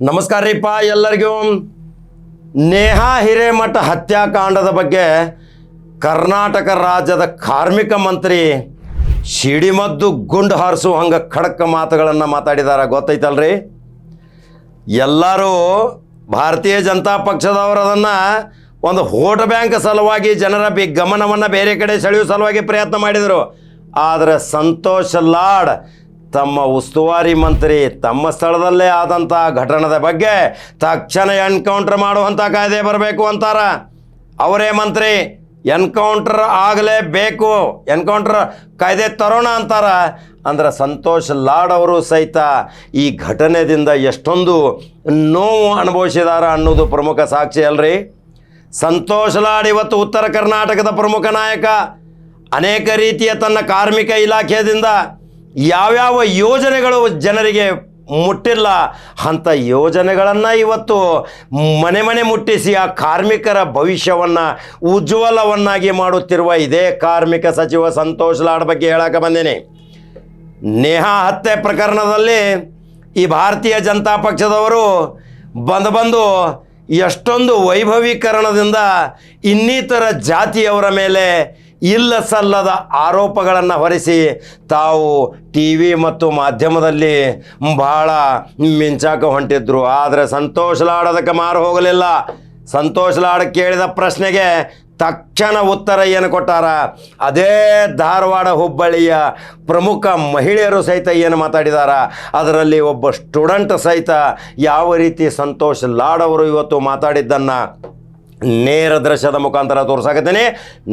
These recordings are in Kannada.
ನಮಸ್ಕಾರ ರೀಪ್ಪ ಎಲ್ಲರಿಗೂ. ನೇಹಾ ಹಿರೇಮಠ ಹತ್ಯಾಕಾಂಡದ ಬಗ್ಗೆ ಕರ್ನಾಟಕ ರಾಜ್ಯದ ಕಾರ್ಮಿಕ ಮಂತ್ರಿ ಸಿಡಿಮದ್ದು ಗುಂಡು ಹಾರಿಸು ಹಂಗೆ ಖಡಕ್ ಮಾತುಗಳನ್ನು ಮಾತಾಡಿದಾರ. ಗೊತ್ತೈತಲ್ರಿ? ಎಲ್ಲರೂ ಭಾರತೀಯ ಜನತಾ ಪಕ್ಷದವರು ಅದನ್ನು ಒಂದು ವೋಟ್ ಬ್ಯಾಂಕ್ ಸಲುವಾಗಿ ಜನರ ಬಿ ಗಮನವನ್ನು ಬೇರೆ ಕಡೆ ಸೆಳೆಯುವ ಸಲುವಾಗಿ ಪ್ರಯತ್ನ ಮಾಡಿದರು. ಆದರೆ ಸಂತೋಷ್ ಲಾಡ್ ತಮ್ಮ ಉಸ್ತುವಾರಿ ಮಂತ್ರಿ ತಮ್ಮ ಸ್ಥಳದಲ್ಲೇ ಆದಂಥ ಘಟನದ ಬಗ್ಗೆ ತಕ್ಷಣ ಎನ್ಕೌಂಟರ್ ಮಾಡುವಂಥ ಕಾಯ್ದೆ ಬರಬೇಕು ಅಂತಾರ. ಅವರೇ ಮಂತ್ರಿ, ಎನ್ಕೌಂಟರ್ ಆಗಲೇಬೇಕು, ಎನ್ಕೌಂಟರ್ ಕಾಯ್ದೆ ತರೋಣ ಅಂತಾರ. ಅಂದ್ರೆ ಸಂತೋಷ್ ಲಾಡ್ ಅವರು ಸಹಿತ ಈ ಘಟನೆದಿಂದ ಎಷ್ಟೊಂದು ನೋವು ಅನುಭವಿಸಿದಾರ ಅನ್ನೋದು ಪ್ರಮುಖ ಸಾಕ್ಷಿ ಅಲ್ರಿ. ಸಂತೋಷ್ ಲಾಡ್ ಇವತ್ತು ಉತ್ತರ ಕರ್ನಾಟಕದ ಪ್ರಮುಖ ನಾಯಕ. ಅನೇಕ ರೀತಿಯ ತನ್ನ ಕಾರ್ಮಿಕ ಇಲಾಖೆಯಿಂದ ಯಾವ್ಯಾವ ಯೋಜನೆಗಳು ಜನರಿಗೆ ಮುಟ್ಟಿಲ್ಲ, ಅಂಥ ಯೋಜನೆಗಳನ್ನು ಇವತ್ತು ಮನೆ ಮನೆ ಮುಟ್ಟಿಸಿ ಆ ಕಾರ್ಮಿಕರ ಭವಿಷ್ಯವನ್ನು ಉಜ್ವಲವನ್ನಾಗಿ ಮಾಡುತ್ತಿರುವ ಇದೇ ಕಾರ್ಮಿಕ ಸಚಿವ ಸಂತೋಷ್ ಲಾಡ್ ಬಗ್ಗೆ ಹೇಳಕ್ಕೆ ಬಂದೇನೆ. ನೇಹಾ ಹತ್ಯೆ ಪ್ರಕರಣದಲ್ಲಿ ಈ ಭಾರತೀಯ ಜನತಾ ಪಕ್ಷದವರು ಬಂದು ಬಂದು ಎಷ್ಟೊಂದು ವೈಭವೀಕರಣದಿಂದ ಇನ್ನಿತರ ಜಾತಿಯವರ ಮೇಲೆ ಇಲ್ಲ ಸಲ್ಲದ ಆರೋಪಗಳನ್ನು ಹೊರಿಸಿ ತಾವು ಟಿ ವಿ ಮತ್ತು ಮಾಧ್ಯಮದಲ್ಲಿ ಬಹಳ ಮಿಂಚಾಕ ಹೊಂಟಿದ್ರು. ಆದರೆ ಸಂತೋಷ್ ಲಾಡ್ ಅದಕ್ಕೆ ಮಾರು ಹೋಗಲಿಲ್ಲ. ಸಂತೋಷ್ ಲಾಡ್ ಕೇಳಿದ ಪ್ರಶ್ನೆಗೆ ತಕ್ಷಣ ಉತ್ತರ ಏನು ಕೊಟ್ಟಾರ? ಅದೇ ಧಾರವಾಡ ಹುಬ್ಬಳ್ಳಿಯ ಪ್ರಮುಖ ಮಹಿಳೆಯರು ಸಹಿತ ಏನು ಮಾತಾಡಿದಾರ? ಅದರಲ್ಲಿ ಒಬ್ಬ ಸ್ಟೂಡೆಂಟ್ ಸಹಿತ ಯಾವ ರೀತಿ ಸಂತೋಷ್ ಲಾಡ್ ಅವರು ಇವತ್ತು ಮಾತಾಡಿದ್ದನ್ನು ನೇರ ದೃಶ್ಯದ ಮುಖಾಂತರ ತೋರ್ಸಾಕತ್ತೇನೆ.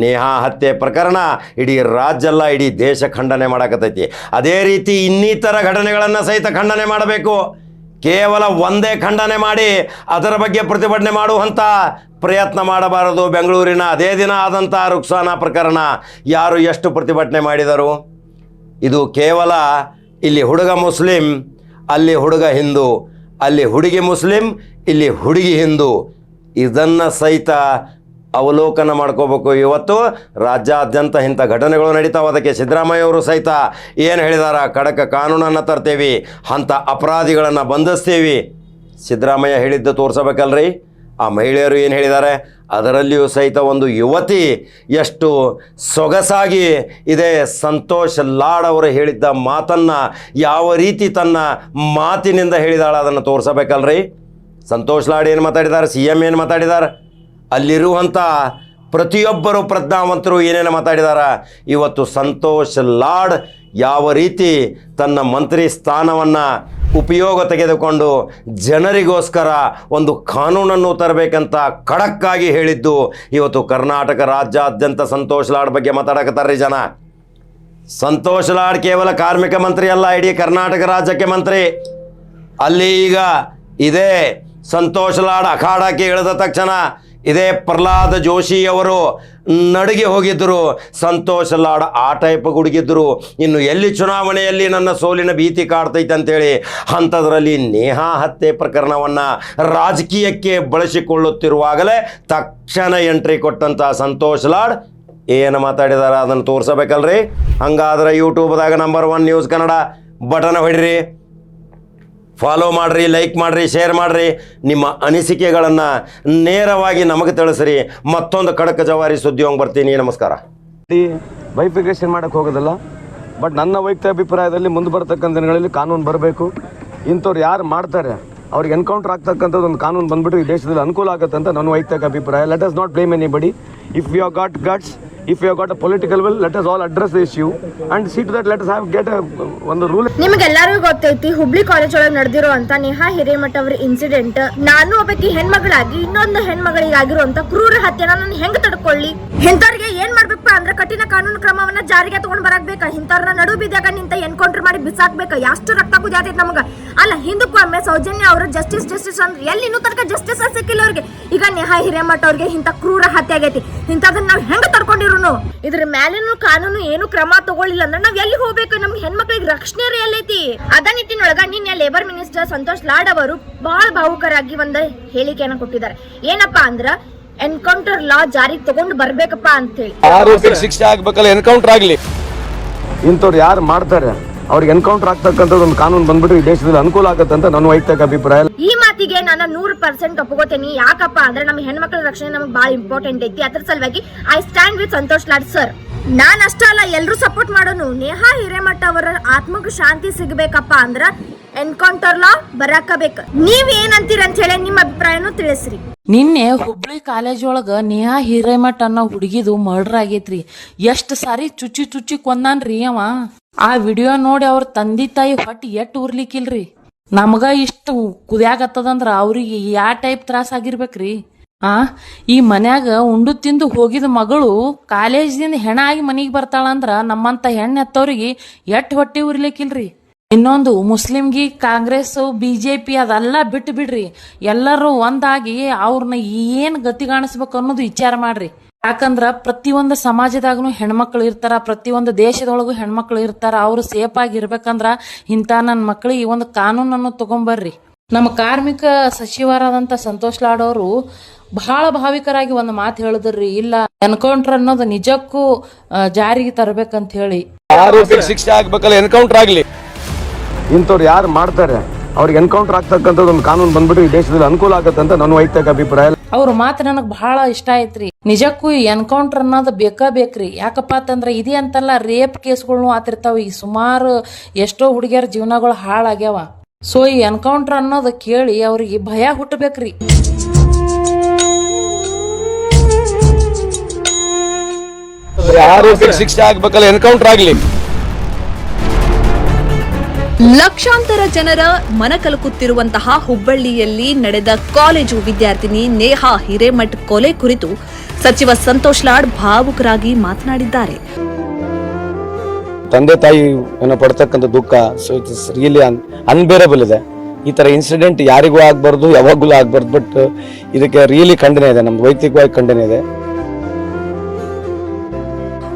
ನೇಹಾ ಹತ್ಯೆ ಪ್ರಕರಣ ಇಡೀ ರಾಜ್ಯ ಅಲ್ಲ, ಇಡೀ ದೇಶ ಖಂಡನೆ ಮಾಡಕತ್ತೈತಿ. ಅದೇ ರೀತಿ ಇನ್ನಿತರ ಘಟನೆಗಳನ್ನು ಸಹಿತ ಖಂಡನೆ ಮಾಡಬೇಕು. ಕೇವಲ ಒಂದೇ ಖಂಡನೆ ಮಾಡಿ, ಅದರ ಬಗ್ಗೆ ಪ್ರತಿಭಟನೆ ಮಾಡುವಂಥ ಪ್ರಯತ್ನ ಮಾಡಬಾರದು. ಬೆಂಗಳೂರಿನ ಅದೇ ದಿನ ಆದಂಥ ರುಕ್ಸಾನ ಪ್ರಕರಣ ಯಾರು ಎಷ್ಟು ಪ್ರತಿಭಟನೆ ಮಾಡಿದರು? ಇದು ಕೇವಲ ಇಲ್ಲಿ ಹುಡುಗ ಮುಸ್ಲಿಂ, ಅಲ್ಲಿ ಹುಡುಗ ಹಿಂದೂ, ಅಲ್ಲಿ ಹುಡುಗಿ ಮುಸ್ಲಿಂ, ಇಲ್ಲಿ ಹುಡುಗಿ ಹಿಂದೂ ಇದನ್ನು ಸಹಿತ ಅವಲೋಕನ ಮಾಡ್ಕೋಬೇಕು. ಇವತ್ತು ರಾಜ್ಯಾದ್ಯಂತ ಇಂಥ ಘಟನೆಗಳು ನಡೀತಾವೆ. ಅದಕ್ಕೆ ಸಿದ್ದರಾಮಯ್ಯ ಅವರು ಸಹಿತ ಏನು ಹೇಳಿದಾರ? ಖಡಕ ಕಾನೂನನ್ನು ತರ್ತೀವಿ ಅಂಥ ಅಪರಾಧಿಗಳನ್ನು ಬಂಧಿಸ್ತೀವಿ. ಸಿದ್ದರಾಮಯ್ಯ ಹೇಳಿದ್ದು ತೋರಿಸಬೇಕಲ್ರಿ? ಆ ಮಹಿಳೆಯರು ಏನು ಹೇಳಿದ್ದಾರೆ ಅದರಲ್ಲಿಯೂ ಸಹಿತ ಒಂದು ಯುವತಿ ಎಷ್ಟು ಸೊಗಸಾಗಿ ಇದೆ ಸಂತೋಷ್ ಲಾಡ್ ಅವರು ಹೇಳಿದ್ದ ಮಾತನ್ನು ಯಾವ ರೀತಿ ತನ್ನ ಮಾತಿನಿಂದ ಹೇಳಿದಾಳ ಅದನ್ನು ತೋರಿಸಬೇಕಲ್ರಿ? ಸಂತೋಷ್ ಲಾಡ್ ಏನು ಮಾತಾಡಿದ್ದಾರೆ ಸಿ ಎಂ ಏನು ಮಾತಾಡಿದ್ದಾರೆ ಅಲ್ಲಿರುವಂಥ ಪ್ರತಿಯೊಬ್ಬರು ಪ್ರಜ್ಞಾವಂತರು ಏನೇನು ಮಾತಾಡಿದಾರ? ಇವತ್ತು ಸಂತೋಷ್ ಲಾಡ್ ಯಾವ ರೀತಿ ತನ್ನ ಮಂತ್ರಿ ಸ್ಥಾನವನ್ನು ಉಪಯೋಗ ತೆಗೆದುಕೊಂಡು ಜನರಿಗೋಸ್ಕರ ಒಂದು ಕಾನೂನನ್ನು ತರಬೇಕಂತ ಖಡಕ್ಕಾಗಿ ಹೇಳಿದ್ದು ಇವತ್ತು ಕರ್ನಾಟಕ ರಾಜ್ಯಾದ್ಯಂತ ಸಂತೋಷ್ ಲಾಡ್ ಬಗ್ಗೆ ಮಾತಾಡಕತ್ತಾರ್ರಿ ಜನ. ಸಂತೋಷ್ ಲಾಡ್ ಕೇವಲ ಕಾರ್ಮಿಕ ಮಂತ್ರಿ ಅಲ್ಲ, ಇಡೀ ಕರ್ನಾಟಕ ರಾಜ್ಯಕ್ಕೆ ಮಂತ್ರಿ. ಅಲ್ಲಿ ಈಗ ಇದೇ ಸಂತೋಷ್ ಲಾಡ್ ಅಖಾಡಕ್ಕೆ ಇಳಿದ ತಕ್ಷಣ ಇದೇ ಪ್ರಹ್ಲಾದ ಜೋಶಿ ಅವರು ನಡುಗೆ ಹೋಗಿದ್ದರು. ಸಂತೋಷ್ ಲಾಡ್ ಆ ಟೈಪ್ ಹುಡುಗಿದ್ರು. ಇನ್ನು ಎಲ್ಲಿ ಚುನಾವಣೆಯಲ್ಲಿ ನನ್ನ ಸೋಲಿನ ಭೀತಿ ಕಾಡ್ತೈತೆ ಅಂತೇಳಿ ಅಂಥದ್ರಲ್ಲಿ ನೇಹಾ ಹತ್ಯೆ ಪ್ರಕರಣವನ್ನು ರಾಜಕೀಯಕ್ಕೆ ಬಳಸಿಕೊಳ್ಳುತ್ತಿರುವಾಗಲೇ ತಕ್ಷಣ ಎಂಟ್ರಿ ಕೊಟ್ಟಂಥ ಸಂತೋಷ್ ಲಾಡ್. ಏನು ಮಾತಾಡಿದಾರ? ಅದನ್ನು ತೋರಿಸಬೇಕಲ್ರಿ? ಹಂಗಾದ್ರೆ ಯೂಟ್ಯೂಬ್ದಾಗ number one news Kannada. Button ಹೊಡಿರಿ. Follow ಮಾಡಿರಿ ಲೈಕ್ ಮಾಡಿರಿ ಶೇರ್ ಮಾಡಿರಿ. ನಿಮ್ಮ ಅನಿಸಿಕೆಗಳನ್ನು ನೇರವಾಗಿ ನಮಗೆ ತಿಳಿಸ್ರಿ. ಮತ್ತೊಂದು ಖಡಕ ಜವಾರಿ ಸುದ್ದಿ ಬರ್ತೀನಿ. ನಮಸ್ಕಾರ. ವೈಫಿಕೇಶನ್ ಮಾಡೋಕ್ಕೆ ಹೋಗೋದಿಲ್ಲ ಬಟ್ ನನ್ನ ವೈಯಕ್ತಿಕ ಅಭಿಪ್ರಾಯದಲ್ಲಿ ಮುಂದೆ ಬರ್ತಕ್ಕಂಥ ದಿನಗಳಲ್ಲಿ ಕಾನೂನು ಬರಬೇಕು. ಇಂಥವ್ರು ಯಾರು ಮಾಡ್ತಾರೆ, ಅವ್ರಿಗೆ ಎನ್ಕೌಂಟರ್ ಆಗ್ತಕ್ಕಂಥದ್ದು ಒಂದು ಕಾನೂನು ಬಂದ್ಬಿಟ್ಟು ಈ ದೇಶದಲ್ಲಿ ಅನುಕೂಲ ಆಗುತ್ತೆ ಅಂತ ನನ್ನ ವೈಯಕ್ತಿಕ ಅಭಿಪ್ರಾಯ. Let us not blame anybody if if got have got a political will, let us all address the issue. And see to that let us have get a ಒಂದು ರೂಲ್ ನಿಮಗೆಲ್ಲರಿಗೂ ಗೊತ್ತೈತಿ ಹುಬ್ಳಿ ಕಾಲೇಜ್ ಒಳಗೆ ನಡೆದಿರೋ ಅಂತ ನೇಹಾ ಹಿರೇಮಠ ಅವರ ಇನ್ಸಿಡೆಂಟ್ ನಾನು ಒಬ್ಬಾಕಿ ಹೆಣ್ಮಗಳಾಗಿ ಇನ್ನೊಂದು ಹೆಣ್ಮಗಳಿಗಾಗಿರುವಂತ ಕ್ರೂರ ಹತ್ಯೆನ ನಾನು ಹೆಂಗ್ ತಡ್ಕೊಳ್ಳಿ? ಎಂತವ್ರಿಗೆ ಏನ್ ಅಂದ್ರೆ ಕಠಿಣ ಕಾನೂನು ಕ್ರಮವನ್ನ ಜಾರಿಗೆ ತಗೊಂಡ್ ಬರಾಕ್ಬೇಕ. ಇಂಥವ್ರನ್ನ ನಡು ಬಿದ್ದಾಗ ನಿಂತ ಎನ್ಕೌಂಟರ್ ಮಾಡಿ ಬಿಸಾಕ್ಬೇಕ. ಎಷ್ಟು ರಕ್ತ ಕುದಿಯಾತೈತಿ ನಮಗ. ಅಲ್ಲ ಹಿಂದಕ್ಕೊಮ್ಮೆ ಸೌಜನ್ಯ ಅವರು, ಜಸ್ಟಿಸ್ ಜಸ್ಟಿಸ್ ಅಂದ್ರೆ ಎಲ್ಲಿ ಇನ್ನೂ ತನಕ ಜಸ್ಟಿಸ್ ಸಿಕ್ಕಿಲ್ಲ ಅವ್ರಿಗೆ. ಈಗ ನೇಹಾ ಹಿರೇಮಠ ಅವ್ರಿಗೆ ಇಂಥ ಕ್ರೂರ ಹತ್ಯೆ ಆಗೈತಿ. ಇಂಥದನ್ನ ನಾವ್ ಹೆಂಗ ತಡ್ಕೊಂಡಿರೋನು? ಇದ್ರ ಮ್ಯಾಲಿನೂ ಕಾನೂನು ಏನು ಕ್ರಮ ತಗೊಳ್ಳಿಲ್ಲ ಅಂದ್ರೆ ನಾವ್ ಎಲ್ಲಿ ಹೋಗ್ಬೇಕು? ನಮ್ಗೆ ಹೆಣ್ಮಕ್ಳಿಗೆ ರಕ್ಷಣೆ ಎಲ್ಲೈತಿ. ಅದ ನಿಟ್ಟಿನೊಳಗ ನಿನ್ನೆ ಲೇಬರ್ ಮಿನಿಸ್ಟರ್ ಸಂತೋಷ್ ಲಾಡ್ ಅವರು ಬಹಳ ಭಾವುಕರಾಗಿ ಒಂದು ಹೇಳಿಕೆಯನ್ನು ಕೊಟ್ಟಿದ್ದಾರೆ. ಏನಪ್ಪಾ ಅಂದ್ರ ಎನ್ಕೌಂಟರ್ ಲಾ ಜಾರಿಗೆ ತಗೊಂಡು ಬರ್ಬೇಕಪ್ಪ ಅಂತ ಹೇಳಿ. ಆರೋಪಿಗೆ ಶಿಕ್ಷೆ ಆಗ್ಬೇಕಲ್ಲ ಎನ್ಕೌಂಟರ್ ಆಗ್ಲಿ. ಇಂಥವ್ರು ಯಾರು ಮಾಡ್ತಾರೆ? ಅವ್ರಿಗೆ ಎನ್ಕೌಂಟರ್ ಆಗ್ತಕ್ಕಂಥದ್ದು ಒಂದು ಕಾನೂನು ಬಂದ್ಬಿಟ್ಟು ಈ ದೇಶದಲ್ಲಿ ಅನುಕೂಲ ಆಗುತ್ತೆ ಅಂತ ನನ್ನ ವೈಯಕ್ತಿಕ ಅಭಿಪ್ರಾಯ. ಈ ಮಾತಿಗೆ ಮಾತಿಗೆ ನಾನು ನೂರು ಪರ್ಸೆಂಟ್ ಒಪ್ಕೋತೀನಿ. ಯಾಕಪ್ಪ ಅಂದ್ರೆ ನಮ್ಮ ಹೆಣ್ಮಕ್ಳ ರಕ್ಷಣೆ ನಮ್ಗೆ ಬಹಳ ಇಂಪಾರ್ಟೆಂಟ್ ಐತಿ. ಅದ್ರ ಸಲುವಾಗಿ I stand with Santosh Lad sir ನಾನ್ ಅಷ್ಟ ಅಲ್ಲ ಎಲ್ಲರೂ ಸಪೋರ್ಟ್ ಮಾಡೋನು. ನೇಹಾ ಹಿರೇಮಠ ಅವರ ಆತ್ಮಕ್ಕೆ ಶಾಂತಿ ಸಿಗಬೇಕಪ್ಪ ಅಂದ್ರ ಎನ್ಕೌಂಟರ್ ಲಾ ಬರಾಕಬೇಕು. ನೀವ್ ಏನಂತೀರ ಅಂತ ಹೇಳಿ ನಿಮ್ಮ ಅಭಿಪ್ರಾಯನು ತಿಳಿಸ್ರಿ. ನಿನ್ನೆ ಹುಬ್ಳಿ ಕಾಲೇಜ್ ಒಳಗ ನೇಹಾ ಹಿರೇಮಠ ಅನ್ನೋ ಹುಡುಗಿದು ಮರ್ಡರ್ ಆಗೈತ್ರಿ. ಎಷ್ಟ್ ಸಾರಿ ಚುಚ್ಚಿ ಚುಚ್ಚಿ ಕೊಂದಾನ್ರಿ ಅವ. ಆ ವಿಡಿಯೋ ನೋಡಿ ಅವ್ರ ತಂದಿ ತಾಯಿ ಹೊಟ್ಟಿ ಎಟ್ ಉರ್ಲಿಕ್ಕಿಲ್ರಿ. ನಮಗ ಇಷ್ಟು ಕುದಿಯಾಗತ್ತದಂದ್ರ ಅವ್ರಿಗೆ ಯಾ ಟೈಪ್ ತ್ರಾಸ ಆಗಿರ್ಬೇಕ್ರಿ. ಆ? ಈ ಮನ್ಯಾಗ ಉಂಡು ತಿಂದು ಹೋಗಿದ ಮಗಳು ಕಾಲೇಜಿಂದ ಹೆಣ ಆಗಿ ಮನಿಗೆ ಬರ್ತಾಳಂದ್ರ ನಮ್ಮಂತ ಹೆಣ್ಣು ಎತ್ತವ್ರಿಗೆ ಎಟ್ ಹೊಟ್ಟಿ ಉರಿಲಿಕ್ಕಿಲ್ರಿ? ಇನ್ನೊಂದು ಮುಸ್ಲಿಂಗಿ ಕಾಂಗ್ರೆಸ್ ಪಿ ಅದೆಲ್ಲ ಬಿಟ್ಟು ಬಿಡ್ರಿ. ಎಲ್ಲರೂ ಒಂದಾಗಿ ಅವ್ರನ್ನ ಏನು ಗತಿ ಕಾಣಿಸ್ಬೇಕು ಅನ್ನೋದು ವಿಚಾರ ಮಾಡ್ರಿ. ಯಾಕಂದ್ರ ಪ್ರತಿಯೊಂದು ಸಮಾಜದಾಗೂ ಹೆಣ್ಮಕ್ಳು ಇರ್ತಾರ, ಪ್ರತಿಯೊಂದು ದೇಶದೊಳಗೂ ಹೆಣ್ಮಕ್ಳು ಇರ್ತಾರ, ಅವ್ರು ಸೇಫ್ ಆಗಿ ಇರ್ಬೇಕಂದ್ರ ಇಂಥ ನನ್ನ ಮಕ್ಳಿಗೆ ಒಂದು ಕಾನೂನನ್ನು ತಗೊಂಬರ್ರಿ. ನಮ್ಮ ಕಾರ್ಮಿಕ ಸಚಿವರಾದಂಥ ಸಂತೋಷ್ ಲಾಡ್ ಅವರು ಬಹಳ ಭಾವಿಕರಾಗಿ ಒಂದು ಮಾತು ಹೇಳಿದ್ರಿ. ಇಲ್ಲ ಎನ್ಕೌಂಟರ್ ಅನ್ನೋದು ನಿಜಕ್ಕೂ ಜಾರಿಗೆ ತರಬೇಕಂತ ಹೇಳಿ ಆರೋಪಿಗೆ ಶಿಕ್ಷೆ ಆಗ್ಬೇಕಲ್ಲ ಎನ್ಕೌಂಟರ್ ಆಗಲಿ. ಇಂಥವ್ರು ಯಾರು ಮಾಡ್ತಾರೆ? ಅವ್ರಿಗೆ ಎನ್ಕೌಂಟರ್ ಆಗ್ತಕ್ಕಂಥದ್ದು ಒಂದು ಕಾನೂನು ಬಂದ್ಬಿಟ್ಟು ಈ ದೇಶದಲ್ಲಿ ಅನುಕೂಲ ಆಗತ್ತೆ ಅಂತ ನನ್ನ ವೈಯಕ್ತಿಕ ಅಭಿಪ್ರಾಯ. ಅವ್ರ ಮಾತು ನನಗೆ ಬಹಳ ಇಷ್ಟ ಆಯ್ತ್ರಿ. ನಿಜಕ್ಕೂ ಎನ್ಕೌಂಟರ್ ಅನ್ನೋದು ಬೇಕಾ ಬೇಕ್ರಿ. ಯಾಕಪ್ಪ ಅಂತಂದ್ರೆ ಇದೇ ಅಂತಲ್ಲ ರೇಪ್ ಕೇಸ್ಗಳ್ನು ಆತಿರ್ತಾವ. ಈ ಸುಮಾರು ಎಷ್ಟೋ ಹುಡುಗಿಯರ ಜೀವನಗಳು ಹಾಳಾಗ್ಯಾವ. ಸೊ ಈ ಎನ್ಕೌಂಟರ್ ಅನ್ನೋದು ಕೇಳಿ ಅವ್ರಿಗೆ ಭಯ ಹುಟ್ಟಬೇಕ್ರಿ. ಆರೋಪಿಗೆ ಶಿಕ್ಷೆ ಆಗ್ಬೇಕಲ್ಲ ಎನ್ಕೌಂಟರ್ ಆಗಲಿ. ಲಕ್ಷಾಂತರ ಜನರ ಮನಕಲಕುತ್ತಿರುವಂತಹ ಹುಬ್ಬಳ್ಳಿಯಲ್ಲಿ ನಡೆದ ಕಾಲೇಜು ವಿದ್ಯಾರ್ಥಿನಿ ನೇಹಾ ಹಿರೇಮಠ್ ಕೊಲೆ ಕುರಿತು ಸಚಿವ ಸಂತೋಷ್ ಲಾಡ್ ಭಾವುಕರಾಗಿ ಮಾತನಾಡಿದ್ದಾರೆ. ತಂದೆ ತಾಯಿ ಏನೋ ಪಡ್ತಕ್ಕಂಥ ದುಃಖ ಸೊ ಇಟ್ಸ್ ರಿಯಲಿ ಅನ್‌ಬೇರೇಬಲ್ ಇದೆ. ಈ ತರ ಇನ್ಸಿಡೆಂಟ್ ಯಾರಿಗೂ ಆಗ್ಬಾರ್ದು, ಯಾವಾಗಲೂ ಆಗ್ಬಾರ್ದು ಬಟ್ ಇದಕ್ಕೆ ರಿಯಲಿ ಖಂಡನೆ ಇದೆ ನಮ್ದು ವೈಯಕ್ತಿಕವಾಗಿ ಖಂಡನೆ ಇದೆ.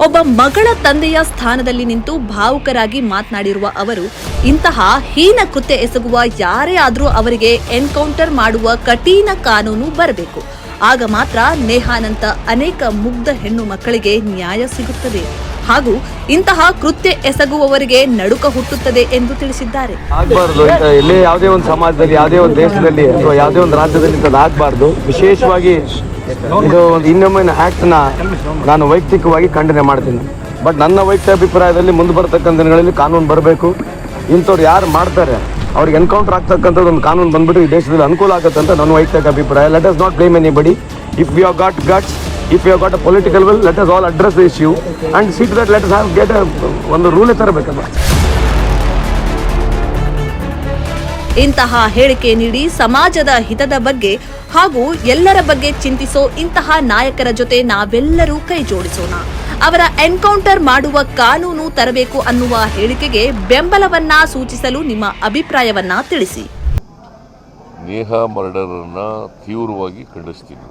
ಒಬ್ಬ ಮಗಳ ತಂದೆಯ ಸ್ಥಾನದಲ್ಲಿ ನಿಂತು ಭಾವುಕರಾಗಿ ಮಾತನಾಡಿರುವ ಅವರು, ಇಂತಹ ಹೀನ ಕೃತ್ಯ ಎಸಗುವ ಯಾರೇ ಆದರೂ ಅವರಿಗೆ ಎನ್ಕೌಂಟರ್ ಮಾಡುವ ಕಠಿಣ ಕಾನೂನು ಬರಬೇಕು. ಆಗ ಮಾತ್ರ ನೇಹಾನಂತ ಅನೇಕ ಮುಗ್ಧ ಹೆಣ್ಣು ಮಕ್ಕಳಿಗೆ ನ್ಯಾಯ ಸಿಗುತ್ತದೆ. ಹಾಗೂ ಇಂತಹ ಕೃತ್ಯ ಎಸಗುವವರಿಗೆ ನಡುಕ ಹುಟ್ಟುತ್ತದೆ ಎಂದು ತಿಳಿಸಿದ್ದಾರೆ. ಆಗಬಾರ್ದು ಎಲ್ಲೇ ಯಾವುದೇ ಒಂದು ಸಮಾಜದಲ್ಲಿ, ಯಾವುದೇ ಒಂದು ದೇಶದಲ್ಲಿ ಅಥವಾ ಯಾವುದೇ ಒಂದು ರಾಜ್ಯದಲ್ಲಿ ಇಂಥದ್ದು ಆಗಬಾರ್ದು. ವಿಶೇಷವಾಗಿ ಇದು ಒಂದು ಇನ್ನೊಮ್ಮೆ ಆ್ಯಕ್ಟ್ನ ನಾನು ವೈಯಕ್ತಿಕವಾಗಿ ಖಂಡನೆ ಮಾಡ್ತೀನಿ. ಬಟ್ ನನ್ನ ವೈಯಕ್ತಿಕ ಅಭಿಪ್ರಾಯದಲ್ಲಿ ಮುಂದೆ ಬರ್ತಕ್ಕಂಥ ದಿನಗಳಲ್ಲಿ ಕಾನೂನು ಬರಬೇಕು. ಇಂಥವ್ರು ಯಾರು ಮಾಡ್ತಾರೆ, ಅವ್ರಿಗೆ ಎನ್ಕೌಂಟರ್ ಆಗ್ತಕ್ಕಂಥದ್ದು ಒಂದು ಕಾನೂನು ಬಂದ್ಬಿಟ್ಟು ಈ ದೇಶದಲ್ಲಿ ಅನುಕೂಲ ಆಗುತ್ತೆ ಅಂತ ನನ್ನ ವೈಯಕ್ತಿಕ ಅಭಿಪ್ರಾಯ. Let us not blame anybody if you got guts if you got a political will let us all address the issue and seat that let have get ಒಂದು ರೂಲ್ ತರಬೇಕಲ್ಲ ಇಂತಹ ಹೇಳಿಕೆ ನೀಡಿ ಸಮಾಜದ ಹಿತದ ಬಗ್ಗೆ ಹಾಗೂ ಎಲ್ಲರ ಬಗ್ಗೆ ಚಿಂತಿಸೋ ಇಂತಹ ನಾಯಕರ ಜೊತೆ ನಾವೆಲ್ಲರೂ ಕೈ ಜೋಡಿಸೋಣ. ಅವರ ಎನ್ಕೌಂಟರ್ ಮಾಡುವ ಕಾನೂನು ತರಬೇಕು ಅನ್ನುವ ಹೇಳಿಕೆಗೆ ಬೆಂಬಲವನ್ನ ಸೂಚಿಸಲು ನಿಮ್ಮ ಅಭಿಪ್ರಾಯವನ್ನ ತಿಳಿಸಿ. ನೇಹಾ ಮರ್ಡರನ್ನು ತೀವ್ರವಾಗಿ ಖಂಡಿಸ್ತೀನಿ.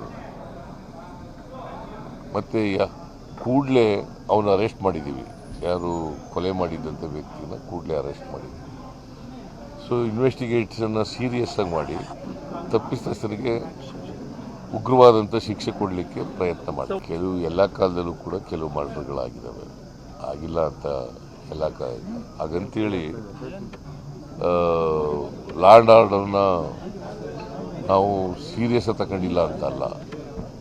ಮತ್ತೆ ಕೂಡಲೇ ಅವನ ಅರೆಸ್ಟ್ ಮಾಡಿದ್ದೀವಿ ಯಾರು ಕೊಲೆ ಮಾಡಿದ್ದಂಥ ವ್ಯಕ್ತಿನ ಕೂಡಲೇ ಅರೆಸ್ಟ್ ಮಾಡಿದ್ದೀವಿ ಸೊ ಇನ್ವೆಸ್ಟಿಗೇಟ್ಸನ್ನು ಸೀರಿಯಸ್ಸಾಗಿ ಮಾಡಿ ತಪ್ಪಿತಸ್ಥರಿಗೆ ಉಗ್ರವಾದಂಥ ಶಿಕ್ಷೆ ಕೊಡಲಿಕ್ಕೆ ಪ್ರಯತ್ನ ಮಾಡಿ. ಕೆಲವು ಎಲ್ಲ ಕಾಲದಲ್ಲೂ ಕೂಡ ಕೆಲವು ಮರ್ಡರ್ಗಳಾಗಿದ್ದಾವೆ ಆಗಿಲ್ಲ ಅಂತ ಎಲ್ಲ ಕಾಲ ಹಾಗಂತೇಳಿ ಲಾ ಆ್ಯಂಡ್ ಆರ್ಡರ್ನ ನಾವು ಸೀರಿಯಸ್ ತಗೊಂಡಿಲ್ಲ ಅಂತಲ್ಲ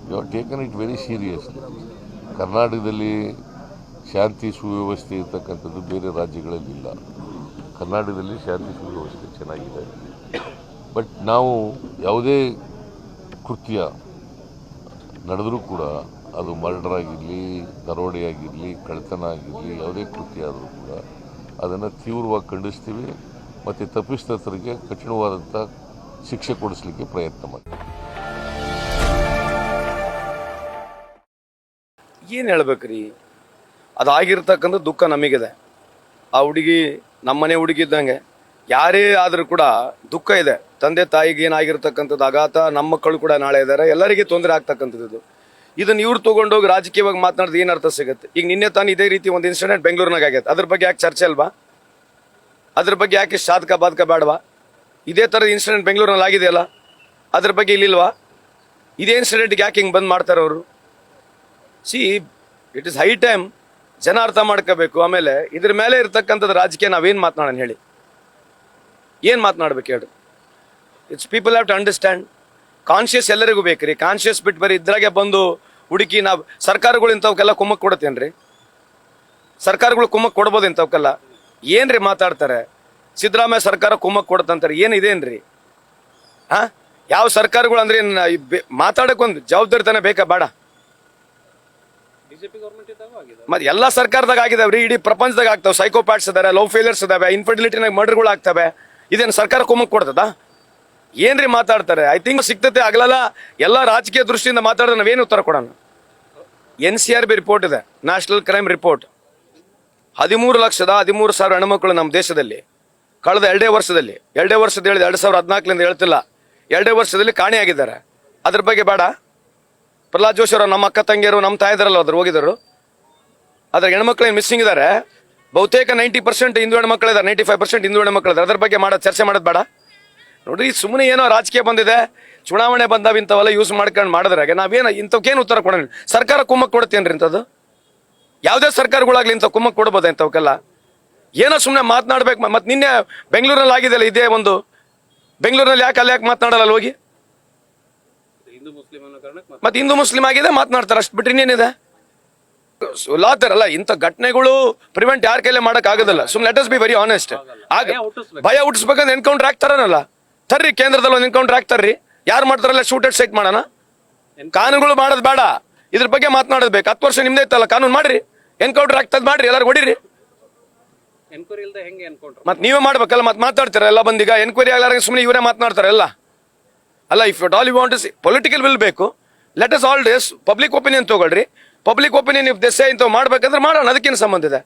you are taken it very seriously ಕರ್ನಾಟಕದಲ್ಲಿ ಶಾಂತಿ ಸುವ್ಯವಸ್ಥೆ ಇರ್ತಕ್ಕಂಥದ್ದು ಬೇರೆ ರಾಜ್ಯಗಳಲ್ಲಿ ಇಲ್ಲ. ಕರ್ನಾಟಕದಲ್ಲಿ ಶಾಂತಿ ಸುವ್ಯವಸ್ಥೆ ಚೆನ್ನಾಗಿದೆ. ಬಟ್ ನಾವು ಯಾವುದೇ ಕೃತ್ಯ ನಡೆದರೂ ಕೂಡ ಅದು ಮರ್ಡರ್ ಆಗಿರಲಿ ದರೋಡೆ ಆಗಿರಲಿ ಕಳ್ತನ ಆಗಿರಲಿ ಯಾವುದೇ ಕೃತ್ಯ ಆದರೂ ಕೂಡ ಅದನ್ನು ತೀವ್ರವಾಗಿ ಖಂಡಿಸ್ತೀವಿ. ಮತ್ತು ತಪ್ಪಿಸ್ತರಿಗೆ ಕಠಿಣವಾದಂಥ ಶಿಕ್ಷೆ ಕೊಡಿಸ್ಲಿಕ್ಕೆ ಪ್ರಯತ್ನ ಮಾಡ್ತೀವಿ. ಏನು ಹೇಳ್ಬೇಕ್ರಿ? ಅದಾಗಿರ್ತಕ್ಕಂಥ ದುಃಖ ನಮಗಿದೆ. ಆ ಹುಡುಗಿ ನಮ್ಮನೆ ಹುಡುಗಿ ಇದ್ದಂಗೆ. ಯಾರೇ ಆದರೂ ಕೂಡ ದುಃಖ ಇದೆ. ತಂದೆ ತಾಯಿಗೆ ಏನಾಗಿರ್ತಕ್ಕಂಥದ್ದು ಆಘಾತ, ನಮ್ಮ ಮಕ್ಕಳು ಕೂಡ ನಾಳೆ ಇದ್ದಾರೆ. ಎಲ್ಲರಿಗೆ ತೊಂದರೆ ಆಗ್ತಕ್ಕಂಥದ್ದು ಇದನ್ನು ಇವ್ರು ತೊಗೊಂಡೋಗಿ ರಾಜಕೀಯವಾಗಿ ಮಾತನಾಡಿದ್ರೆ ಏನು ಅರ್ಥ ಸಿಗುತ್ತೆ? ಈಗ ನಿನ್ನೆ ತಾನು ಇದೇ ರೀತಿ ಒಂದು ಇನ್ಸಿಡೆಂಟ್ ಬೆಂಗಳೂರಿನಾಗ ಆಗೈತೆ ಅದ್ರ ಬಗ್ಗೆ ಯಾಕೆ ಚರ್ಚೆ ಅಲ್ವಾ? ಅದ್ರ ಬಗ್ಗೆ ಯಾಕೆ ಶಾದಕ ಬಾಧಕ ಬೇಡವಾ? ಇದೇ ಥರದ ಇನ್ಸಿಡೆಂಟ್ ಬೆಂಗಳೂರಿನಲ್ಲಿ ಆಗಿದೆಯಲ್ಲ ಅದ್ರ ಬಗ್ಗೆ ಇಲ್ಲಿಲ್ವಾ? ಇದೇ ಇನ್ಸಿಡೆಂಟ್ಗೆ ಯಾಕೆ ಹಿಂಗೆ ಬಂದ್ ಮಾಡ್ತಾರೆ ಅವರು? See it is high time ಜನ ಅರ್ಥ ಮಾಡ್ಕೋಬೇಕು. ಆಮೇಲೆ ಇದ್ರ ಮೇಲೆ ಇರ್ತಕ್ಕಂಥದ್ದು ರಾಜಕೀಯ ನಾವೇನು ಮಾತನಾಡೋಣ ಹೇಳಿ. ಏನು ಮಾತನಾಡ್ಬೇಕು ಹೇಳಿ it's people have to understand conscious ಎಲ್ಲರಿಗೂ ರೀ ಕಾನ್ಷಿಯಸ್ ಬಿಟ್ಟು ಬರೀ ಇದ್ರಾಗೆ ಬಂದು ಹುಡುಕಿ ನಾವು ಸರ್ಕಾರಗಳು ಇಂಥವಕ್ಕೆಲ್ಲ ಕುಮ್ಮಕ್ಕೆ ಕೊಡತ್ತೇನು ರೀ ಸರ್ಕಾರಗಳು ಕುಮ್ಮಕ್ಕೆ ಕೊಡ್ಬೋದು ಇಂಥವಕ್ಕೆಲ್ಲ. ಏನ್ರಿ ಮಾತಾಡ್ತಾರೆ? ಸಿದ್ದರಾಮಯ್ಯ ಸರ್ಕಾರ ಕುಮ್ಮಕ್ಕೆ ಕೊಡುತ್ತಂತಾರೆ. ಏನು ಹಾಂ? ಯಾವ ಸರ್ಕಾರಗಳು ಅಂದ್ರೆ ಮಾತಾಡೋಕ್ಕೊಂದು ಜವಾಬ್ದಾರಿತನ ಬೇಕಾ? ಬೇಡ. ಮತ್ತೆ ಎಲ್ಲಾ ಸರ್ಕಾರದಾಗ ಆಗಿದಾವ್ರಿ ಇಡೀ ಪ್ರಪಂಚದಾಗ ಆಗ್ತಾವೆ. ಸೈಕೋಪ್ಯಾಟ್ಸ್ ಇದಾರೆ ಲವ್ ಫೇಲಿಯರ್ಸ್ ಇದಾವೆ ಇನ್ಫರ್ಟಿಲಿಟಿನಾಗ ಮರ್ಡರ್ಗಳು ಆಗ್ತವೆ. ಇದೇನು ಸರ್ಕಾರ ಕುಮ್ಮಕ್ ಕೊಡ್ತದ? ಏನ್ರಿ ಮಾತಾಡ್ತಾರೆ? ಐ ಥಿಂಕ್ ಸಿಗ್ತತೆ, ಆಗಲಲ್ಲ. ಎಲ್ಲ ರಾಜಕೀಯ ದೃಷ್ಟಿಯಿಂದ ಮಾತಾಡಿದ್ರೆ ನಾವೇನು ಉತ್ತರ ಕೊಡೋಣ? N C R B report ಇದೆ ನ್ಯಾಷನಲ್ ಕ್ರೈಮ್ ರಿಪೋರ್ಟ್ ಹದಿಮೂರು ಲಕ್ಷದ ಹದಿಮೂರು ಸಾವಿರ ಹೆಣ್ಮಕ್ಳು ನಮ್ಮ ದೇಶದಲ್ಲಿ, ಕಳೆದ ಎರಡೇ ವರ್ಷದಲ್ಲಿ, ಎರಡೇ ವರ್ಷದ ಹೇಳಿದ ಎರಡು ಸಾವಿರದ ಹದಿನಾಲ್ಕರಿಂದ ಹೇಳ್ತಿಲ್ಲ. ಎರಡೇ ವರ್ಷದಲ್ಲಿ ಕಾಣೆಯಾಗಿದ್ದಾರೆ. ಅದ್ರ ಬಗ್ಗೆ ಬೇಡ. ಪ್ರಹ್ಲಾದ್ ಜೋಶಿ ಅವರು ನಮ್ಮ ಅಕ್ಕ ತಂಗಿಯರು, ನಮ್ಮ ತಾಯಿದಾರಲ್ಲ ಅದ್ರ ಹೋಗಿದ್ರು ಅದ್ರ ಹೆಣ್ಮಕ್ಳು ಏನು ಮಿಸ್ಸಿಂಗ್ ಇದ್ದಾರೆ ಬಹುತೇಕ ನೈಂಟಿ ಪರ್ಸೆಂಟ್ ಹಿಂದೂ ಹೆಣ್ಮಕ್ಳಿದ್ದಾರೆ ನೈಂಟಿ ಫೈವ್ ಪರ್ಸೆಂಟ್ ಹಿಂದೂ ಹೆಣ್ಮಕ್ಳಿದ್ದಾರೆ ಅದ್ರ ಬಗ್ಗೆ ಮಾಡೋದು, ಚರ್ಚೆ ಮಾಡೋದು ಬೇಡ. ನೋಡ್ರಿ ಸುಮ್ಮನೆ ಏನೋ ರಾಜಕೀಯ ಬಂದಿದೆ, ಚುನಾವಣೆ ಬಂದಾವ ಇಂಥವೆಲ್ಲ ಯೂಸ್ ಮಾಡ್ಕೊಂಡು ಮಾಡಿದ್ರಾಗೆ ನಾವೇನು ಇಂಥವ್ಕೇನು ಉತ್ತರ ಕೊಡೋಣ ಸರ್ಕಾರ ಕುಮ್ಮಕ್ಕೆ ಕೊಡುತ್ತೇನ್ರಿ ಇಂಥದ್ದು? ಯಾವುದೇ ಸರ್ಕಾರಗಳಾಗಲಿ ಇಂಥ ಕುಮ್ಮಕ್ಕೆ ಕೊಡ್ಬೋದ ಇಂಥವಕ್ಕೆಲ್ಲ ಏನೋ ಸುಮ್ಮನೆ ಮಾತನಾಡ್ಬೇಕು ಮತ್ತು ನಿನ್ನೆ ಬೆಂಗಳೂರಲ್ಲಿ ಆಗಿದೆಯಲ್ಲ ಇದೇ ಒಂದು? ಬೆಂಗಳೂರಲ್ಲಿ ಯಾಕೆ ಅಲ್ಲಿ ಯಾಕೆ ಮಾತನಾಡಲ್ಲ ಹೋಗಿ? ಮತ್ತೆ ಹಿಂದೂ ಮುಸ್ಲಿಂ ಆಗಿದೆ ಮಾತನಾಡ್ತಾರೆ. ಅಷ್ಟು ಬಿಟ್ರೆ ಇನ್ನೇನಿದೆ? ಸುಲಾತಾರಲ್ಲ ಇಂಥ ಘಟನೆಗಳು ಪ್ರಿವೆಂಟ್ ಯಾರ ಕೈಲೇ ಮಾಡಕ್ ಆಗೋದಿಲ್ಲ. ಸುಮ್ let us be very honest ಆಗ ಭಯ ಹುಟ್ಟಿಸ್ಬೇಕಂದ್ರೆ ಎನ್ಕೌಂಟರ್ ಆಗ್ತಾರನಲ್ಲ. ತರ್ರಿ ಕೇಂದ್ರದಲ್ಲಿ ಒಂದು ಎನ್ಕೌಂಟರ್ ಆಗ್ತಾರ್ರಿ. ಯಾರು ಮಾಡ್ತಾರಲ್ಲ ಶೂಟೆಡ್ ಸೈಟ್ ಮಾಡೋಣ? ಕಾನೂನುಗಳು ಮಾಡೋದು ಬೇಡ. ಇದ್ರ ಬಗ್ಗೆ ಮಾತನಾಡೋದು ಬೇಕು. ಹತ್ತು ವರ್ಷ ನಿಮ್ದೇ ಇತ್ತಲ್ಲ ಕಾನೂನು ಮಾಡ್ರಿ. ಎನ್ಕೌಂಟರ್ ಆಗ್ತದ್ ಮಾಡ್ರಿ ಎಲ್ಲರೂ ಹೊಡಿರಿ. ಮತ್ತೆ ನೀವೇ ಮಾಡ್ಬೇಕಲ್ಲ ಮತ್ತೆ ಮಾತಾಡ್ತೀರ? ಎಲ್ಲ ಬಂದೀಗ ಎನ್ಕ್ವೈರಿ ಆಗಲಾರ ಸುಮ್ಮನೆ ಇವರೇ ಮಾತನಾಡ್ತಾರೆ ಎಲ್ಲ. ಅಲ್ಲ if you all you want political will ಬೇಕು. Let us all days public opinion ತಗೊಳ್ರಿ. ಪಬ್ಲಿಕ್ ಒಪಿನಿಯನ್ ಇಫ್ ದೆಸೆ ಇಂಥವು ಮಾಡ್ಬೇಕಂದ್ರೆ ಮಾಡೋಣ ಅದಕ್ಕೇನು ಸಂಬಂಧ ಇದೆ?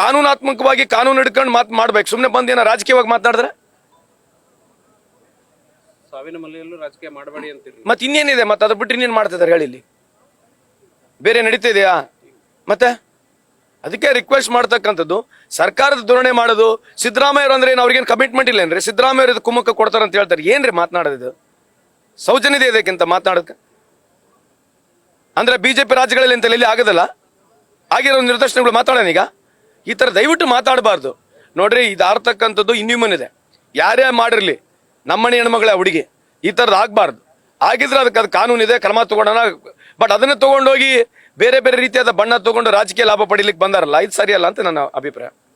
ಕಾನೂನಾತ್ಮಕವಾಗಿ ಕಾನೂನು ಹಿಡ್ಕೊಂಡು ಮಾತು ಮಾಡ್ಬೇಕು. ಸುಮ್ಮನೆ ಬಂದು ಏನೋ ರಾಜಕೀಯವಾಗಿ ಮಾತನಾಡಿದ್ರೆ? ಸಾವಿನ ಮಲೆಯಲ್ಲೂ ರಾಜಕೀಯ ಮಾಡಬೇಡಿ ಅಂತೀರಿ. ಮತ್ತೆ ಇನ್ನೇನಿದೆ? ಮತ್ತೆ ಅದ್ರ ಬಿಟ್ಟು ಇನ್ನೇನು ಮಾಡ್ತಿದ್ದಾರೆ ಹೇಳಿ ಇಲ್ಲಿ? ಬೇರೆ ನಡೀತಿದೆಯಾ? ಮತ್ತೆ? ಅದಕ್ಕೆ ರಿಕ್ವೆಸ್ಟ್ ಮಾಡ್ತಕ್ಕಂಥದ್ದು ಸರ್ಕಾರದ ಧೋರಣೆ ಮಾಡೋದು ಸಿದ್ದರಾಮಯ್ಯರು ಅಂದ್ರೆ ಏನು ಅವ್ರಿಗೇನು ಕಮಿಟ್ಮೆಂಟ್ ಇಲ್ಲ ಏನ್ರಿ? ಸಿದ್ದರಾಮಯ್ಯರು ಇದು ಕುಮ್ಮಕ್ಕ ಕೊಡ್ತಾರಂತ ಹೇಳ್ತಾರೆ. ಏನ್ರಿ ಮಾತನಾಡೋದು ಇದು? ಸೌಜನ್ಯತೆ ಇದಕ್ಕಿಂತ ಮಾತನಾಡೋದಕ್ಕೆ? ಜೆ ಪಿ ರಾಜ್ಯಗಳಲ್ಲಿ ಅಂತ ಇಲ್ಲಿ ಆಗೋದಿಲ್ಲ? ಆಗಿರೋ ನಿರ್ದೇಶನಗಳು ಮಾತಾಡೋಣ ಈಗ. ಈ ಥರ ದಯವಿಟ್ಟು ಮಾತಾಡಬಾರ್ದು. ನೋಡ್ರಿ, ಇದು ಆರ್ತಕ್ಕಂಥದ್ದು ಇನ್ಯೂಮನ್ ಇದೆ. ಯಾರೇ ಮಾಡಿರಲಿ, ನಮ್ಮನೆ ಹೆಣ್ಮಗಳ ಹುಡುಗಿ, ಈ ಥರದ್ದು ಆಗಬಾರ್ದು. ಆಗಿದ್ರೆ ಅದಕ್ಕೆ ಅದು ಇದೆ, ಕ್ರಮ ತಗೊಳ್ಳೋಣ ಬಟ್ ಅದನ್ನು ತೊಗೊಂಡೋಗಿ ಬೇರೆ ಬೇರೆ ರೀತಿಯಾದ ಬಣ್ಣ ತೊಗೊಂಡು ರಾಜಕೀಯ ಲಾಭ ಪಡೀಲಿಕ್ಕೆ ಬಂದಾರಲ್ಲ, ಇದು ಸರಿಯಲ್ಲ ಅಂತ ನನ್ನ ಅಭಿಪ್ರಾಯ.